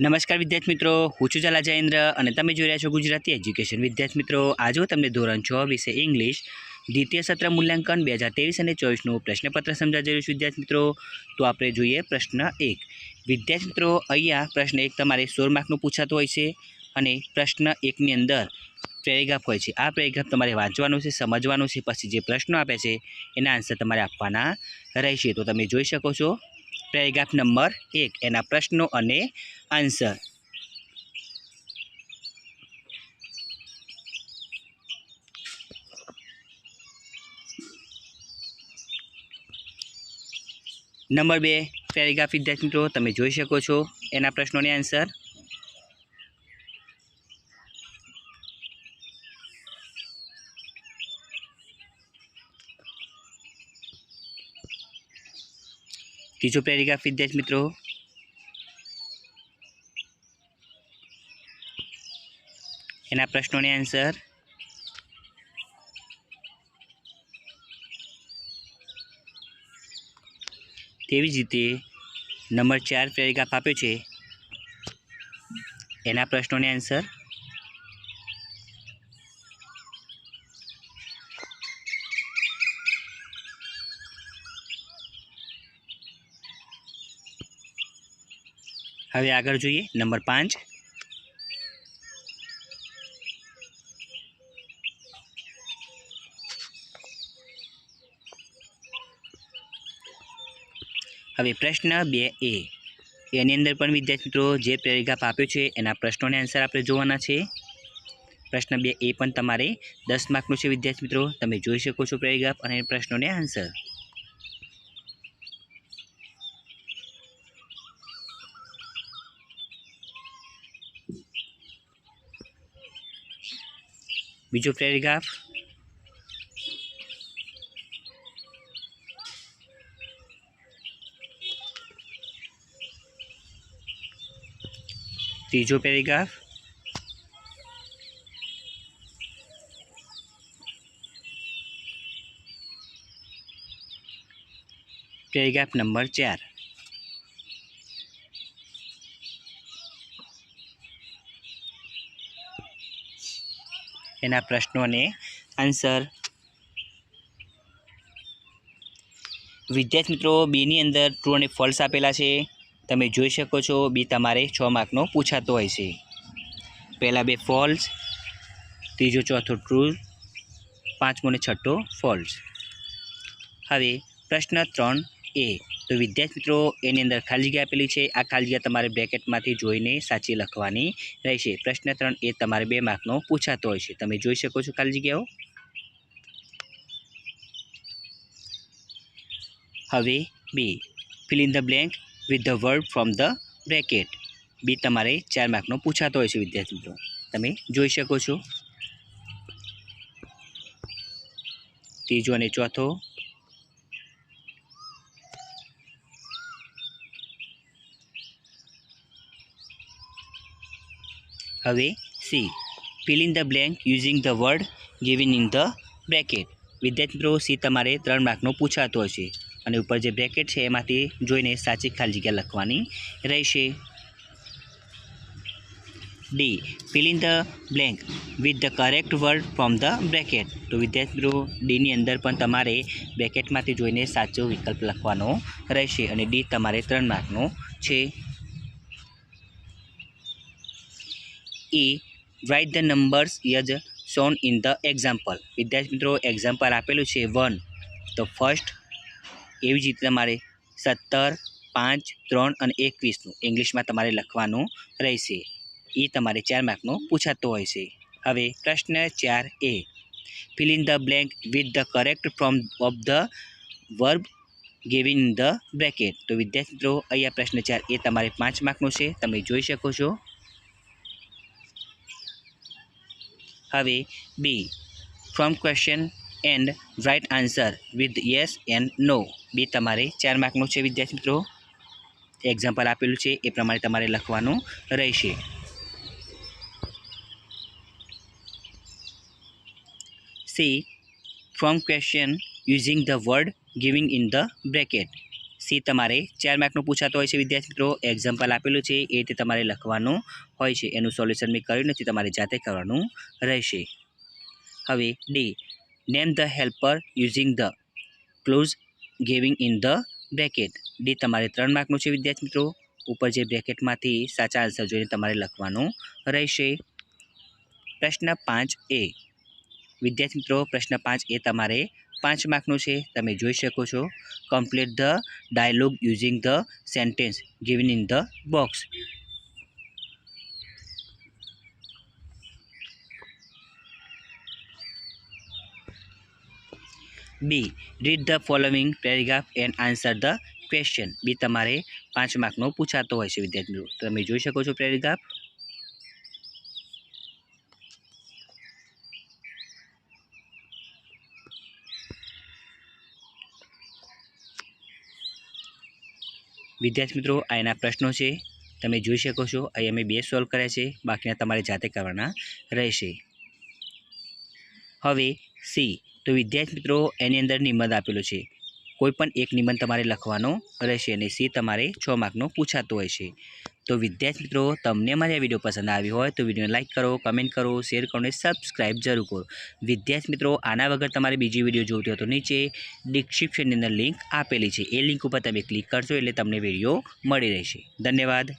નમસ્કાર વિદ્યાર્થી મિત્રો, હું છું જલા અને તમે જોઈ રહ્યા છો ગુજરાતી એજ્યુકેશન. વિદ્યાર્થી મિત્રો, આજે હું તમને ધોરણ છ વિશે ઇંગ્લિશ, દ્વિતીય સત્ર મૂલ્યાંકન, બે હજાર ત્રેવીસ અને ચોવીસનું પ્રશ્નપત્ર સમજાવી રહ્યું છું વિદ્યાર્થી મિત્રો. તો આપણે જોઈએ પ્રશ્ન એક. વિદ્યાર્થી મિત્રો, અહીંયા પ્રશ્ન એક તમારે સોળ માર્કનું પૂછાતો હોય છે અને પ્રશ્ન એકની અંદર પેરેગ્રાફ હોય છે. આ પેરેગ્રાફ તમારે વાંચવાનું છે, સમજવાનું છે, પછી જે પ્રશ્નો આપે છે, એના આન્સર તમારે આપવાના રહેશે. તો તમે જોઈ શકો છો. પેરેગ્રાફ નંબર એક. એના પ્રશ્નો અને આન્સર. નંબર બે, પેરેગ્રાફ વિદ્યાર્થી મિત્રો, તમે જોઈ શકો છો એના પ્રશ્નોને આન્સર. ત્રીજો પેરેગ્રાફ વિદ્યાર્થી મિત્રો. એના પ્રશ્નોને આન્સર તેવી જ રીતે નંબર ચાર પેરેગ્રાફ આપ્યો છે. એના પ્રશ્નોને આન્સર હવે આગળ જોઈએ, નંબર પાંચ. હવે પ્રશ્ન બે એ. એની અંદર પણ વિદ્યાર્થી મિત્રો જે પેરેગ્રાફ આપ્યો છે, એના પ્રશ્નોને આન્સર આપણે જોવાના છે. પ્રશ્ન બે એ પણ તમારે દસ માર્કનું છે વિદ્યાર્થી મિત્રો. તમે જોઈ શકો છો પેરેગ્રાફ અને પ્રશ્નોને આન્સર બીજો પેરેગ્રાફ ત્રીજો પેરેગ્રાફ પેરેગ્રાફ નંબર ચાર એના પ્રશ્નોને આન્સર વિદ્યાર્થી મિત્રો, બેની અંદર ટ્રુ અને ફોલ્સ આપેલા છે. તમે જોઈ શકો છો, બી તમારે છ માર્કનો પૂછાતો હોય છે. પહેલાં બે ફોલ્સ ત્રીજો ચોથો ટ્રુ પાંચમો અને છઠ્ઠો ફોલ્સ હવે પ્રશ્ન ત્રણ. એ. તો વિદ્યાર્થી મિત્રો, એની અંદર ખાલી જગ્યા આપેલી છે. આ ખાલી જગ્યા તમારે બ્રેકેટમાંથી જોઈને સાચી લખવાની રહેશે. પ્રશ્ન ત્રણ એ તમારે બે માર્કનો પૂછાતો હોય છે. તમે જોઈ શકો છો ખાલી જગ્યાઓ. હવે B. Fill in the blank with the word from the bracket B તમારે ચાર માર્કનો પૂછાતો હોય છે વિદ્યાર્થી મિત્રો. તમે જોઈ શકો છો. ત્રીજો અને ચોથો હવે C fill in the blank using the word given in the bracket વિદ્યાર્થી મિત્રો સી તમારે ત્રણ માર્કનો પૂછાતો હશે. અને ઉપર જે બ્રેકેટ છે, એમાંથી જોઈને સાચી ખાલી જગ્યા લખવાની રહેશે. D fill in the blank with the correct word from the bracket તો વિદ્યાર્થી મિત્રો ડીની અંદર પણ તમારે બ્રેકેટમાંથી જોઈને સાચો વિકલ્પ લખવાનો રહેશે. અને ડી તમારે ત્રણ માર્કનો છે. A write the numbers as shown in the example વિદ્યાર્થી મિત્રો એક્ઝામ્પલ આપેલું છે વન તો ફર્સ્ટ એવી જ રીતે તમારે સત્તર, પાંચ, ત્રણ અને એકવીસનું ઇંગ્લિશમાં તમારે લખવાનું રહેશે. એ તમારે ચાર માર્કનો પૂછાતો હોય છે. હવે પ્રશ્ન ચાર A. Fill the blank with the correct form of the verb giving in the bracket તો વિદ્યાર્થી મિત્રો, અહીંયા પ્રશ્ન ચાર એ તમારે પાંચ માર્કનો છે. તમે જોઈ શકો છો. હવે B form question and write answer with yes and no B તમારે ચાર માર્કનું છે, વિદ્યાર્થી મિત્રો. એક્ઝામ્પલ આપેલું છે, એ પ્રમાણે તમારે લખવાનું રહેશે. C form question using the word giving in the bracket C તમારે ચાર માર્કનું પૂછાતો હોય છે વિદ્યાર્થી મિત્રો એક્ઝામ્પલ આપેલું છે, એ રીતે તમારે લખવાનું હોય છે. એનું સોલ્યુશન મેં કર્યું નથી તમારે જાતે કરવાનું રહેશે. હવે D name the helper using the clues giving in the bracket D તમારે ત્રણ માર્કનું છે વિદ્યાર્થી મિત્રો ઉપર જે બ્રેકેટમાંથી સાચા આન્સર જોઈને તમારે લખવાનું રહેશે. પ્રશ્ન પાંચ એ. વિદ્યાર્થી મિત્રો પ્રશ્ન પાંચ એ તમારે પાંચ માર્કનું છે, તમે જોઈ શકો છો. Complete the dialogue using the sentence given in the box B read the following paragraph and answer the question B તમારે પાંચ માર્કનો પૂછાતો હોય છે, વિદ્યાર્થી મિત્રો. તમે જોઈ શકો છો પેરેગ્રાફ વિદ્યાર્થી મિત્રો, આ એના પ્રશ્નો છે. તમે જોઈ શકો છો, અહીં અમે બે સોલ્વ કર્યા છે. બાકીના તમારે જાતે કરવાના રહેશે. હવે સી. તો વિદ્યાર્થી મિત્રો, એની અંદર નિબંધ આપેલો છે. કોઈ પણ એક નિબંધ તમારે લખવાનો રહેશે અને સી તમારે છ માર્કનો પૂછાતો હોય છે. તો વિદ્યાર્થી મિત્રો, તમને મારી આ વીડિયો પસંદ આવી હોય તો વિડીયોને લાઇક કરો કમેન્ટ કરો શેર કરો અને સબસ્ક્રાઇબ જરૂર કરો. વિદ્યાર્થી મિત્રો, આના વગર તમારે બીજી વીડિયો જોતી હોય તો નીચે ડિસ્ક્રિપ્શનની અંદર લિંક આપેલી છે. એ લિંક ઉપર તમે ક્લિક કરશો એટલે તમને વીડિયો મળી રહેશે. ધન્યવાદ.